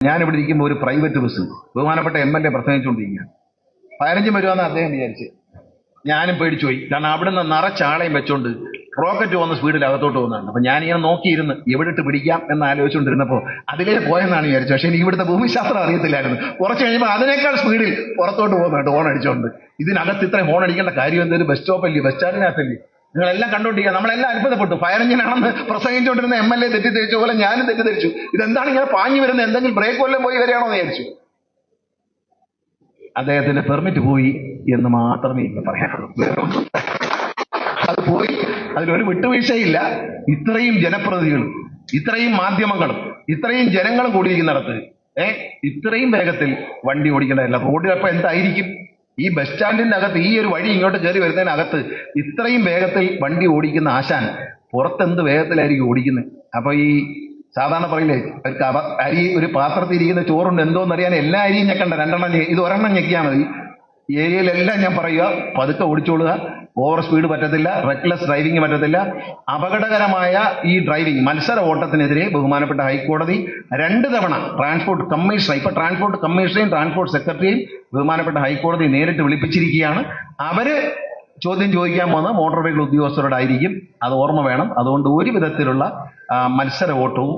ഞാൻ ഇവിടെ ഇരിക്കുമ്പോൾ ഒരു പ്രൈവറ്റ് ബസ് ബഹുമാനപ്പെട്ട എം എൽ എ പ്രസംഗിച്ചുകൊണ്ടിരിക്കുക പതിനഞ്ച് വരുവാന്ന് അദ്ദേഹം വിചാരിച്ച് ഞാനും പേടിച്ചു പോയി. കാരണം നിന്ന് നിറച്ചാളയും വെച്ചോണ്ട് റോക്കറ്റ് വന്ന് സ്പീഡിൽ അകത്തോട്ട് പോകുന്നതാണ്. അപ്പൊ ഞാനിങ്ങനെ നോക്കിയിരുന്ന് എവിടെ ഇട്ട് പിടിക്കാം എന്ന് ആലോചിച്ചുകൊണ്ടിരുന്നപ്പോ അതിലേ പോയെന്നാണ് വിചാരിച്ചത്. പക്ഷെ എനിക്ക് ഇവിടുത്തെ ഭൂമിശാസ്ത്രം അറിയത്തില്ലായിരുന്നു. കുറച്ച് കഴിയുമ്പോൾ അതിനേക്കാൾ സ്പീഡിൽ പുറത്തോട്ട് പോകുന്നുണ്ട് ഹോൺ അടിച്ചോണ്ട്. ഇതിനകത്ത് ഇത്രയും ഹോൺ അടിക്കേണ്ട കാര്യം എന്തൊരു ബസ് സ്റ്റോപ്പല്ലേ ബസ് സ്റ്റാൻഡിനകത്തല്ലേ നിങ്ങളെല്ലാം കണ്ടോണ്ടിരിക്കുക നമ്മളെല്ലാം അത്ഭുതപ്പെട്ടു. ഫയർ എഞ്ചിനാണെന്ന് പ്രസംഗിച്ചുകൊണ്ടിരുന്ന എം എൽ എ തെറ്റിദ്ധരിച്ച പോലെ ഞാനും തെറ്റിദ്ധരിച്ചു. ഇതെന്താണ് ഇങ്ങനെ പാഞ്ഞു വരുന്നത്? എന്തെങ്കിലും ബ്രേക്ക് വല്ലതും പോയി വരികയാണോ എന്ന് വിചാരിച്ചു. അദ്ദേഹത്തിന്റെ പെർമിറ്റ് പോയി എന്ന് മാത്രമേ ഇപ്പൊ പറയാനുള്ളൂ. അത് പോയി. അതിലൊരു വിട്ടുവീഴ്ചയില്ല. ഇത്രയും ജനപ്രതിനിധികളും ഇത്രയും മാധ്യമങ്ങളും ഇത്രയും ജനങ്ങളും കൂടിയിരിക്കുന്നിടത്ത് ഏഹ് ഇത്രയും വേഗത്തിൽ വണ്ടി ഓടിക്കേണ്ടതല്ല. റോഡിൽ അപ്പൊ എന്തായിരിക്കും? ഈ ബസ് സ്റ്റാൻഡിന്റെ അകത്ത് ഈ ഒരു വഴി ഇങ്ങോട്ട് കയറി വരുന്നതിനകത്ത് ഇത്രയും വേഗത്തിൽ വണ്ടി ഓടിക്കുന്ന ആശാൻ പുറത്തെന്ത് വേഗത്തിലായിരിക്കും ഓടിക്കുന്നത് അപ്പോൾ ഈ സാധാരണ പറയില്ലേ അരി ഒരു പാത്രത്തിൽ ഇരിക്കുന്ന ചോറുണ്ട് എന്തോന്ന് അറിയാൻ എല്ലാ അരിയും ഞെക്കണ്ട. രണ്ടെണ്ണം ഇത് ഒരെണ്ണം ഞെക്കിയാൽ മതി. ഏരിയയിലെല്ലാം ഞാൻ പറയുക പതുക്കെ ഓടിച്ചോളുക. ഓവർ സ്പീഡ് പറ്റത്തില്ല റെക്ലെസ് ഡ്രൈവിംഗ് പറ്റത്തില്ല. അപകടകരമായ ഈ ഡ്രൈവിംഗ് മത്സര ഓട്ടത്തിനെതിരെ ബഹുമാനപ്പെട്ട ഹൈക്കോടതി രണ്ട് തവണ ട്രാൻസ്പോർട്ട് കമ്മീഷണർ ഇപ്പൊ ട്രാൻസ്പോർട്ട് കമ്മീഷണറെയും ട്രാൻസ്പോർട്ട് സെക്രട്ടറിയും ബഹുമാനപ്പെട്ട ഹൈക്കോടതി നേരിട്ട് വിളിപ്പിച്ചിരിക്കുകയാണ്. അവർ ചോദ്യം ചോദിക്കാൻ പോകുന്ന മോട്ടോർ വെഹിക്കിൾ ഉദ്യോഗസ്ഥരോടായിരിക്കും അത് ഓർമ്മ വേണം. അതുകൊണ്ട് ഒരു വിധത്തിലുള്ള മത്സര ഓട്ടവും